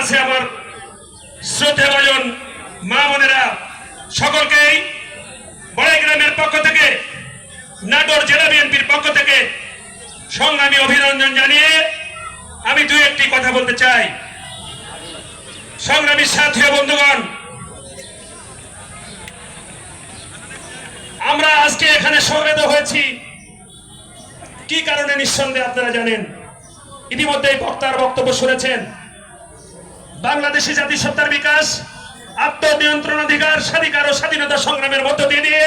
আছে আমার শ্রদ্ধে ভজন মা বোনেরা, সকলকেই বড়াই গ্রামের পক্ষ থেকে, নাটোর জেলা বিএনপির পক্ষ থেকে সংগ্রামী অভিনন্দন জানিয়ে আমি দুই একটি কথা বলতে চাই। সংগ্রামী সাথী বন্ধুগণ, আমরা আজকে এখানে সমবেত হয়েছি। কি কারণে নিঃসন্দেহে আপনারা জানেন? ইতিমধ্যেই বক্তার বক্তব্য শুনেছেন। বাংলাদেশি জাতিসত্তার বিকাশ, আত্মনিয়ন্ত্রণ অধিকার, স্বাধিকার ও স্বাধীনতা সংগ্রামের মধ্য দিয়ে দিয়ে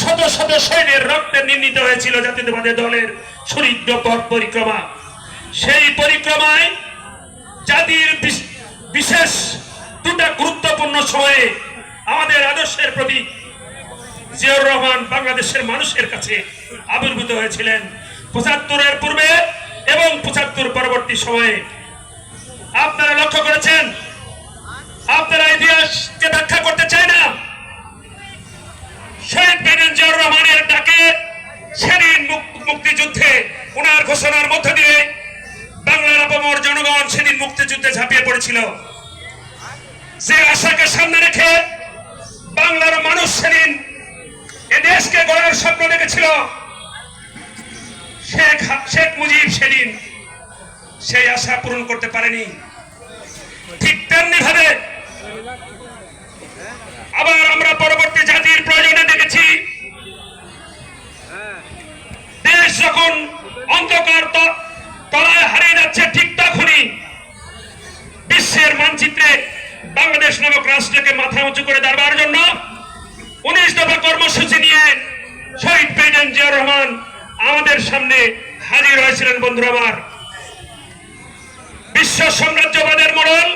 শত শত সৈন্যের রক্তে নির্মিত হয়েছিল জাতীয়তাবাদী দলের সুরিদ্ধ পথ পরিক্রমা। সেই পরিক্রমায় জাতির বিশেষ দুটা গুরুত্বপূর্ণ সময়ে আমাদের আদর্শের প্রতি জিয়াউর রহমান বাংলাদেশের মানুষের কাছে আবির্ভূত হয়েছিলেন। পঁচাত্তরের পূর্বে এবং পঁচাত্তর পরবর্তী সময়ে। আপনারা ঘোষণার মধ্য দিয়ে বাংলার আপামর জনগণ সেদিন মুক্তিযুদ্ধে ঝাঁপিয়ে পড়েছিল। যে আশাকে সামনে রেখে বাংলার মানুষ সেদিন এ দেশকে গড়ার স্বপ্ন দেখেছিল, শেখ শেখ মুজিব সেদিন সেই আশা পূরণ করতে পারেনি। ঠিক তেমনি ভাবে আবার তলায় হারিয়ে যাচ্ছে ঠিক তখনই। বিশ্বের মানচিত্রে বাংলাদেশ নামক রাষ্ট্রকে মাথা উঁচু করে দাঁড়াবার জন্য উনিশ দফা কর্মসূচি নিয়ে শহীদ রহমান আমাদের সামনে হাজির হয়েছিলেন, বন্ধুরা আমার। বিশ্ব সাম্রাজ্যবাদের মোড়ল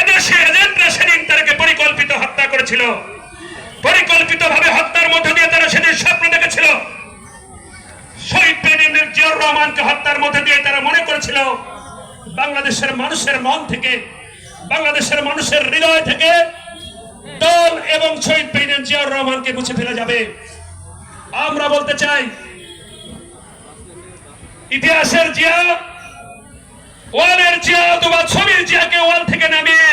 এদেশে এজেন্টরা সেদিন তাদেরকে পরিকল্পিত হত্যা করেছিল। পরিকল্পিত ভাবে হত্যার মধ্য দিয়ে তারা সেদিন স্বপ্ন দেখেছিল। রহমানকে হত্যার মধ্যে দিয়ে তারা মনে করেছিল, বাংলাদেশের মানুষের মন থেকে, বাংলাদেশের মানুষের হৃদয় থেকে দল এবং শহীদ প্রেসিডেন্ট জিয়াউর রহমানকে মুছে ফেলা যাবে। আমরা বলতে চাই, ইতিহাসের জিয়া ওয়ালের জিয়া অথবা ছবির জিয়াকে ওয়াল থেকে নামিয়ে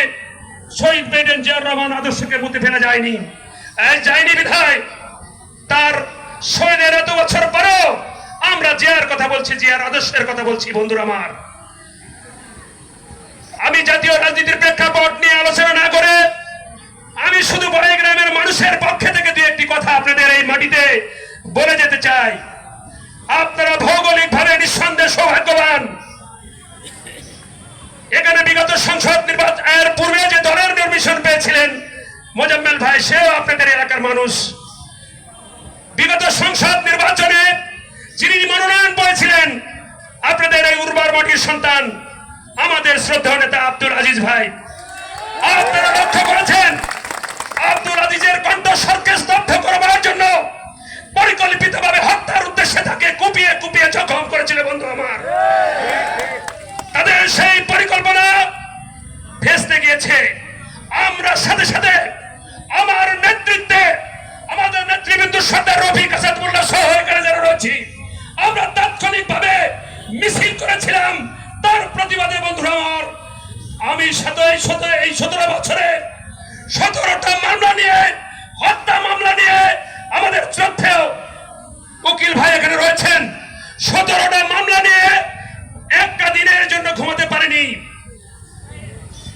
শহীদ প্রেসিডেন্ট জিয়াউর রহমান আদর্শকে মুছে ফেলা যায়নি। যায়নি বিধায় তার শহীদের এত বছর পরেও আমরা জিয়ার কথা বলছি, জিয়ার আদর্শের কথা বলছি, বন্ধুরা আমার। আমি জাতীয় রাজনীতির প্রেক্ষাপট নিয়ে আলোচনা না করে আমি শুধু বড়াই গ্রামের মানুষের পক্ষে থেকে দু একটি কথা আপনাদের এই মাটিতে বলে যেতে চাই। আপনারা ভৌগোলিক ভাবে নিঃসন্দেহে সৌভাগ্যবান। এখানে বিগত সংসদ নির্বাচন, এর পূর্বে যে দলের নির্মিশন পেয়েছিলেন মোজাম্মেল ভাই, সেও আপনাদের এলাকার মানুষ। বিগত সংসদ নির্বাচনে যিনি মনোনয়ন পেয়েছিলেন আপনাদের মাটির সন্তান, আমাদের শ্রদ্ধা নেতা আব্দুল আজিজ ভাই। আপনারা লক্ষ্য করেছেন? আব্দুল আজিজের কণ্ঠস্বরকে স্তব্ধ করবার জন্য পরিকল্পিতভাবে হত্যার উদ্দেশ্যে তাকে কুপিয়ে কুপিয়ে জখম করেছিল বন্ধু আমার। তাদের সেই পরিকল্পনা ভেস্তে গিয়েছে। আমরা সাথে সাথে করেছিলাম, তার প্রতিবাদে বন্ধুরা আমার, আমি শত এই শত এই সতেরো বছরে সতেরোটা মামলা নিয়ে, হত্যা মামলা নিয়ে আমাদের শ্রদ্ধেয় উকিল ভাই এখানে রয়েছেন। সতেরোটা মামলা নিয়ে একটা দিনের জন্য ঘুমাতে পারেনি।